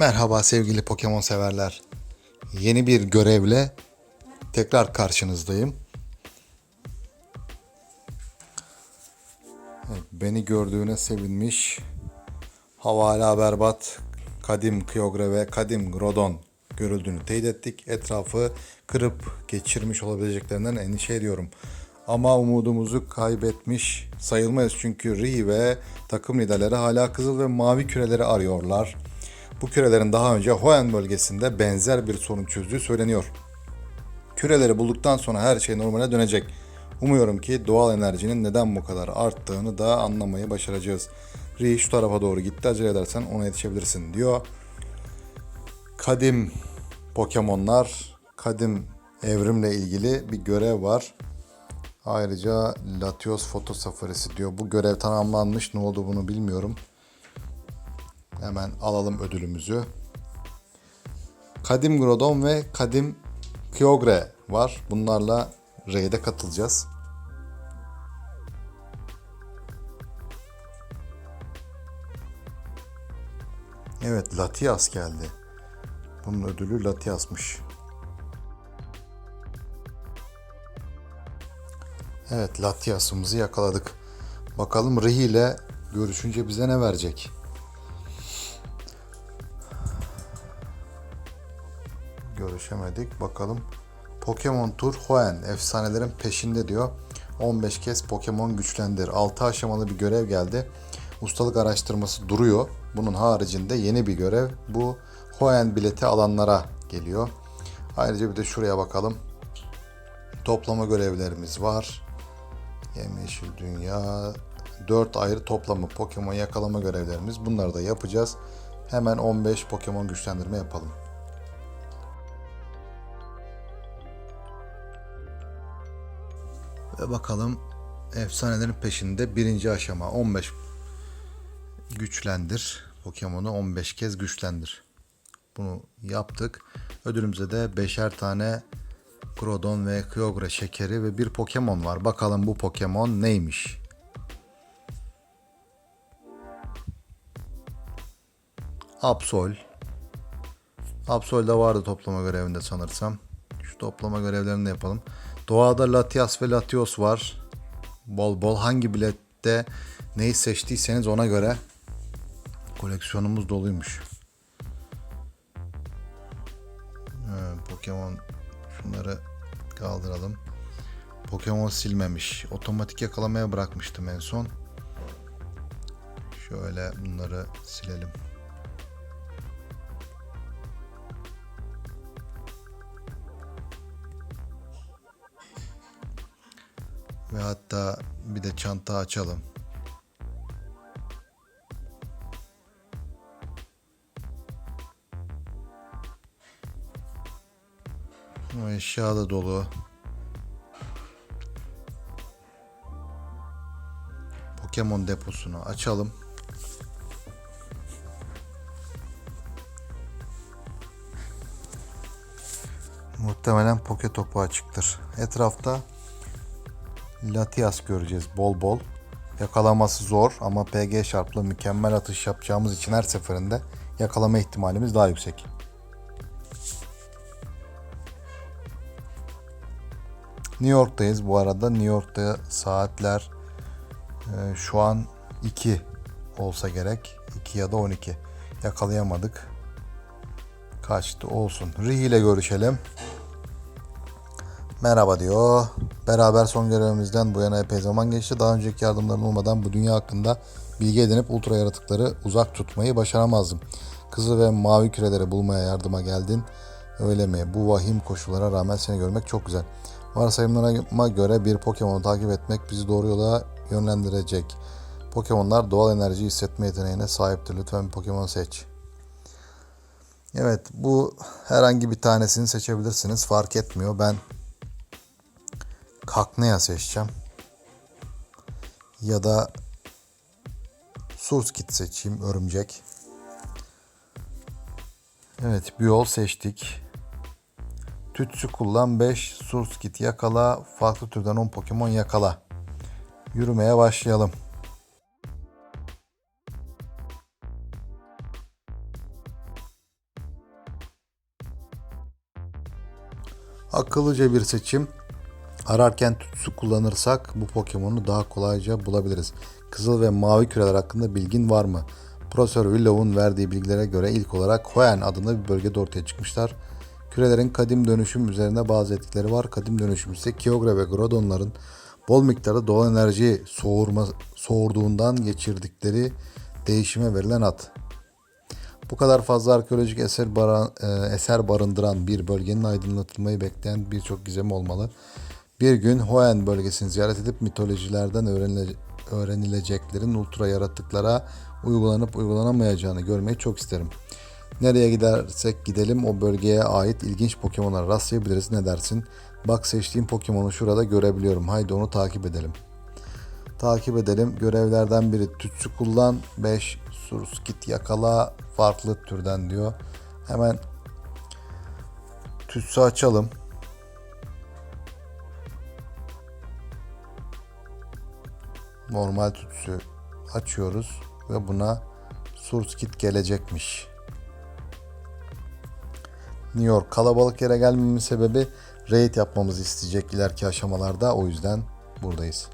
Merhaba sevgili Pokemon severler. Yeni bir görevle tekrar karşınızdayım. Beni gördüğüne sevinmiş. Hava hala berbat. Kadim Kyogre ve Kadim Grodon görüldüğünü teyit ettik. Etrafı kırıp geçirmiş olabileceklerinden endişe ediyorum. Ama umudumuzu kaybetmiş sayılmayız çünkü Rihi ve takım liderleri hala kızıl ve mavi küreleri arıyorlar. Bu kürelerin daha önce Hoenn bölgesinde benzer bir sorun çözdüğü söyleniyor. Küreleri bulduktan sonra her şey normale dönecek. Umuyorum ki doğal enerjinin neden bu kadar arttığını da anlamayı başaracağız. Ri şu tarafa doğru gitti acele edersen ona yetişebilirsin diyor. Kadim Pokemonlar, kadim evrimle ilgili bir görev var. Ayrıca Latios foto safarisi diyor. Bu görev tamamlanmış. Ne oldu bunu bilmiyorum. Hemen alalım ödülümüzü. Kadim Grodon ve Kadim Kyogre var. Bunlarla raid'e katılacağız. Evet Latias geldi. Bunun ödülü Latias'mış. Evet Latias'ımızı yakaladık. Bakalım Rihi ile görüşünce bize ne verecek? Görüşemedik. Bakalım. Pokemon Tour Hoenn efsanelerin peşinde diyor. 15 kez Pokemon güçlendir. 6 aşamalı bir görev geldi. Ustalık araştırması duruyor. Bunun haricinde yeni bir görev. Bu Hoenn bileti alanlara geliyor. Ayrıca bir de şuraya bakalım. Toplama görevlerimiz var. Yemyeşil Dünya. 4 ayrı toplama Pokemon yakalama görevlerimiz. Bunları da yapacağız. Hemen 15 Pokemon güçlendirme yapalım. Ve bakalım efsanelerin peşinde birinci aşama 15 güçlendir. Pokemon'u 15 kez güçlendir. Bunu yaptık. Ödülümüzde de beşer tane Groudon ve Kyogre şekeri ve bir Pokemon var. Bakalım bu Pokemon neymiş? Absol. Absol da vardı toplama görevinde sanırsam. Şu toplama görevlerini de yapalım. Doğada Latias ve Latios var. Bol bol hangi bilette neyi seçtiyseniz ona göre koleksiyonumuz doluymuş. Ha, Pokemon şunları kaldıralım. Pokemon silmemiş. Otomatik yakalamaya bırakmıştım en son. Şöyle bunları silelim. Ve hatta bir de çanta açalım. O eşya da dolu. Pokemon deposunu açalım. Muhtemelen Poke topu açıktır. Etrafta Latias göreceğiz bol bol. Yakalaması zor ama PG şarplı mükemmel atış yapacağımız için her seferinde yakalama ihtimalimiz daha yüksek. New York'tayız bu arada. New York'ta saatler e, şu an 2 olsa gerek. 2 ya da 12. Yakalayamadık. Kaçtı olsun. Rihi ile görüşelim. Merhaba diyor. Beraber son görevimizden bu yana epey zaman geçti. Daha önceki yardımların olmadan bu dünya hakkında bilgi edinip ultra yaratıkları uzak tutmayı başaramazdım. Kızı ve mavi küreleri bulmaya yardıma geldin. Öyle mi? Bu vahim koşullara rağmen seni görmek çok güzel. Varsayımlarıma göre bir Pokemon'u takip etmek bizi doğru yola yönlendirecek. Pokemon'lar doğal enerji hissetme yeteneğine sahiptir. Lütfen bir Pokemon seç. Evet bu herhangi bir tanesini seçebilirsiniz. Fark etmiyor. Ben Kaknea seçeceğim. Ya da Surskit seçeyim örümcek. Evet bir yol seçtik. Tütsü kullan 5, Surskit yakala, farklı türden 10 Pokemon yakala. Yürümeye başlayalım. Akıllıca bir seçim. Ararken tutsu kullanırsak bu Pokemon'u daha kolayca bulabiliriz. Kızıl ve mavi küreler hakkında bilgin var mı? Profesör Willow'un verdiği bilgilere göre ilk olarak Hoenn adında bir bölgede ortaya çıkmışlar. Kürelerin kadim dönüşüm üzerinde bazı etkileri var. Kadim dönüşüm ise Kyogre ve Groudon'ların bol miktarda doğal enerji soğurma, soğurduğundan geçirdikleri değişime verilen ad. Bu kadar fazla arkeolojik eser, bara- e, eser barındıran bir bölgenin aydınlatılmayı bekleyen birçok gizem olmalı. Bir gün Hoenn bölgesini ziyaret edip mitolojilerden öğrenile- öğrenileceklerin ultra yaratıklara uygulanıp uygulanamayacağını görmeyi çok isterim. Nereye gidersek gidelim o bölgeye ait ilginç Pokemon'lara rastlayabiliriz ne dersin? Bak seçtiğim Pokemon'u şurada görebiliyorum. Haydi onu takip edelim. Takip edelim. Görevlerden biri tütsü kullan. 5 Surskit yakala. Farklı türden diyor. Hemen tütsü açalım. Normal tütsü açıyoruz ve buna Surskit gelecekmiş. New York kalabalık yere gelmemin sebebi raid yapmamızı isteyecek ileriki aşamalarda o yüzden buradayız.